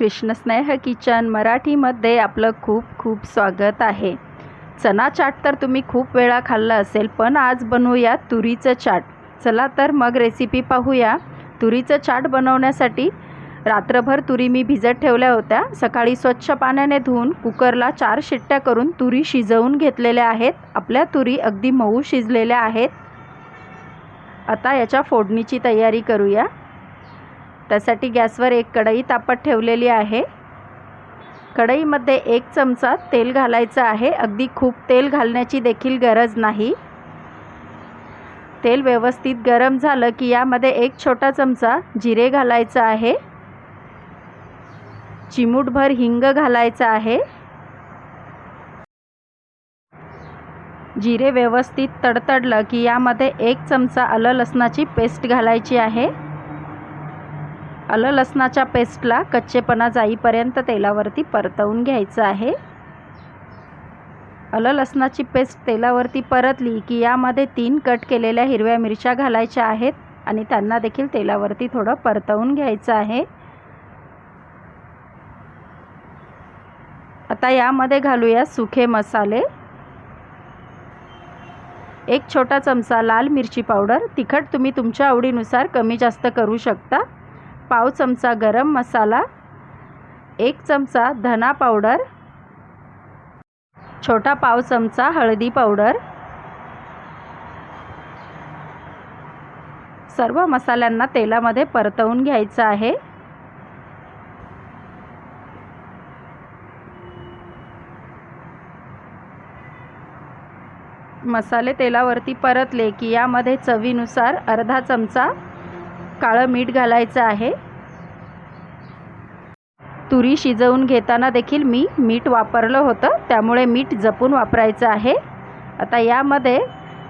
कृष्णस्नेह kitchen मराठीमध्ये आपलं खूप खूप स्वागत आहे. चना चाट तर तुम्ही खूप वेळा खाल्लं असेल पण आज बनवूया तुरीचं चाट. चला तर मग रेसिपी पाहूया. तुरीचं चाट बनवण्यासाठी रात्रभर तुरी मी भिजत ठेवल्या होत्या. सकाळी स्वच्छ पाण्याने धुवून कुकरला चार शिट्ट्या करून तुरी शिजवून घेतलेल्या आहेत. आपल्या तुरी अगदी मऊ शिजलेल्या आहेत. आता याच्या फोडणीची तयारी करूया. त्यासाठी गॅसवर एक कढई तापत ठेवलेली आहे. कढईमध्ये एक चमचा तेल घालायचं आहे. अगदी खूप तेल घालण्याची देखील गरज नाही. तेल व्यवस्थित गरम झालं की यामध्ये एक छोटा चमचा जिरे घालायचं आहे. चिमूटभर हिंग घालायचं आहे. जिरे व्यवस्थित तडतडलं की यामध्ये एक चमचा आलं लसणाची पेस्ट घालायची आहे. आलं लसणाच्या पेस्टला कच्चेपणा जाईपर्यंत तेलावरती परतवून घ्यायचं आहे. आलं लसणाची पेस्ट तेलावरती परतली की यामध्ये तीन कट केलेल्या हिरव्या मिरच्या घालायच्या आहेत आणि त्यांना देखील तेलावरती थोडं परतवून घ्यायचं आहे. आता यामध्ये घालूया सुखे मसाले. एक छोटा चमचा लाल मिरची पावडर. तिखट तुम्ही तुमच्या आवडीनुसार कमी जास्त करू शकता. पाव चमचा गरम मसाला एक चमचा धना पावडर छोटा पाव चमचा हळदी पावडर. सर्व मसाल्यांना तेलामध्ये परतवून घ्यायचं आहे. मसाले तेलावरती परतले की यामध्ये चवीनुसार अर्धा चमचा काळं मीठ घालायचं आहे. तुरी शिजवून घेताना देखील मी मीठ वापरलं होतं. त्यामुळे मीठ जपून वापरायचं आहे. आता यामध्ये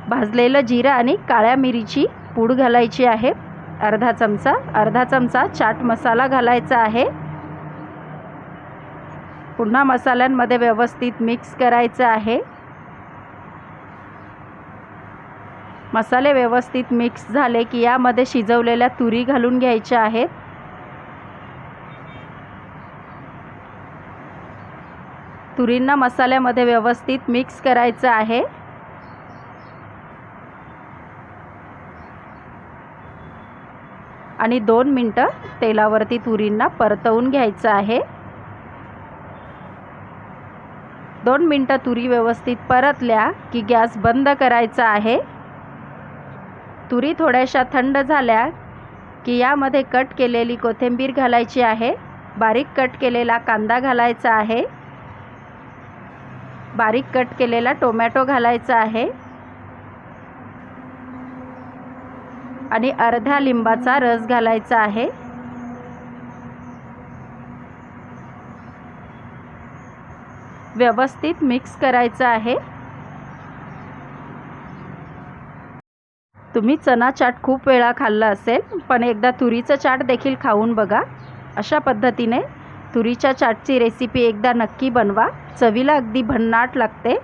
भाजलेलं जिरं आणि काळ्या मिरीची पूड घालायची आहे. अर्धा चमचा अर्धा चमचा चाट मसाला घालायचा आहे. पुन्हा मसाल्यांमध्ये व्यवस्थित मिक्स करायचं आहे. मसाले व्यवस्थित मिक्स झाले की यामध्ये शिजवलेल्या तुरी घालून घ्यायच्या आहेत. तुरींना मसाल्यामध्ये व्यवस्थित मिक्स करायचं आहे. आणि दोन मिनटं तेलावरती तुरींना परतवून घ्यायचं आहे. दोन मिनटं तुरी व्यवस्थित परतल्या की गॅस बंद करायचा आहे. तुरी थोड्याशा थंड झाल्या की यामध्ये कट केलेली कोथिंबीर घालायची आहे. बारीक कट केलेला कांदा घालायचा आहे. बारीक कट केलेला टोमॅटो घालायचा आहे. आणि अर्ध्या लिंबाचा रस घालायचा आहे. व्यवस्थित मिक्स करायचं आहे. तुम्ही चना चाट खूप वेळा खाल्ला असेल पण एकदा तुरीचं चाट देखील खाऊन बघा. अशा पद्धतीने तुरीच्या चाटची रेसिपी एकदा नक्की बनवा. चवीला अगदी भन्नाट लागते.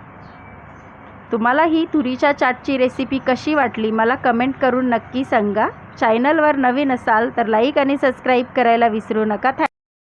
तुम्हाला ही तुरीच्या चाटची रेसिपी कशी वाटली मला कमेंट करून नक्की सांगा. चॅनलवर नवीन असाल तर लाईक आणि सबस्क्राईब करायला विसरू नका. थँक